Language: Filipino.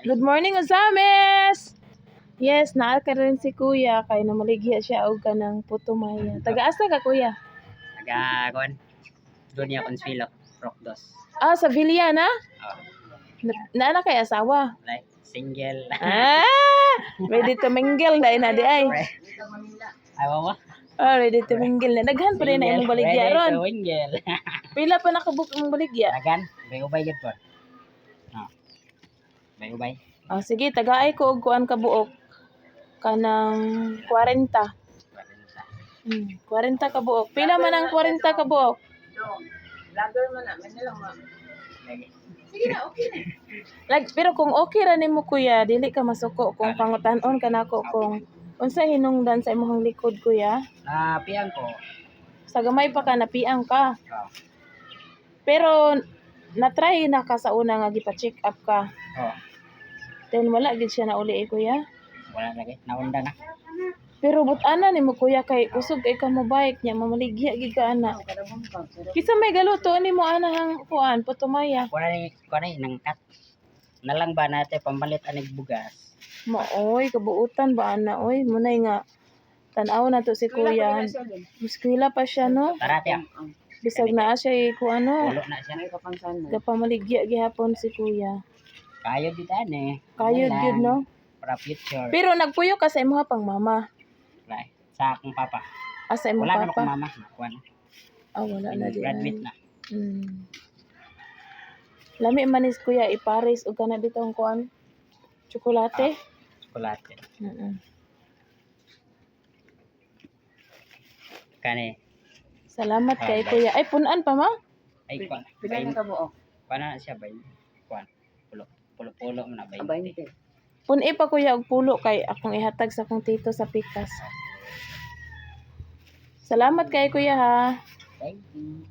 Good morning, Ozames! Yes, naa ka rin si Kuya kay namaligya siya og kanang putumaya. Taga-asa ka Kuya? Taga, kuan, Dunia Consuelo, Procdos. Ah, sa Villa na? Oh, Na, naana kay asawa. like, single. Ah! Ready to mingle na ina di ay. Ayaw mo? Oh, ready to mingle na. Daghan pa rin na imong baligya ron. Single. Pila pa nakabuk imong baligya? Tagan, may ubay gid po. No. May ubay. Ah, sige, tagaay ko og kuan ka buok. Kanang 40. Hmm, 40 ka buok. Pila man ang 40 ka buok? Lagi. Like, pero kung okay ra nimo kuya, dili ka masuko kung pangutan-on ka nako kung unsa hinungdan sa imong likod kuya. Napiyang ko. Sa gamay pa ka napiang ka. Oh. Pero na-try na ka sa una nga gipa-check up ka. Oh. Then wala gid siya na uli eh, kuya. Wala lagi. Naunda na. Pero but-ana nimo kuya kay kusog kay ka mo bike niya mamaligya gid ka ana. Kisa may galuto nimo ana hang kuan putumaya. Wala ni, kuan ay, nangkat. Nalang ba natin pambalit anig bugas? Maoy kabuutan ba ana oy munay nga tan-aw na to si kuya. Muskwila pa siya no. Tara, tiyak. Bisag naa siya eh, ano, na siya. gapamaligya gihapon si kuya. Kayod dito eh. Kayod Wala. yun, no? Para future. Pero nagpuyo ka sa imuha pang mama. Wala. Sa akong papa. Ah, sa imong Wala naman akong papa. mama. Nakuha na. Ah, wala na di. Graduate na. Hmm. Lami manis kuya, ipares o kana bitong kuan. Tsokolate. Chocolate. Mm-mm. Kani. Salamat Ah, kay bye. kuya. Ay, punan pa ma? Ay, kuan. Pila na ka buo? Kuan na siya ba? Kuan. Pulo. Pulo-pulo mo na ba? 20. Pun pa kuya og pulo kay akong ihatag sa akong tito sa pikas. Salamat kay kuya ha. Thank you.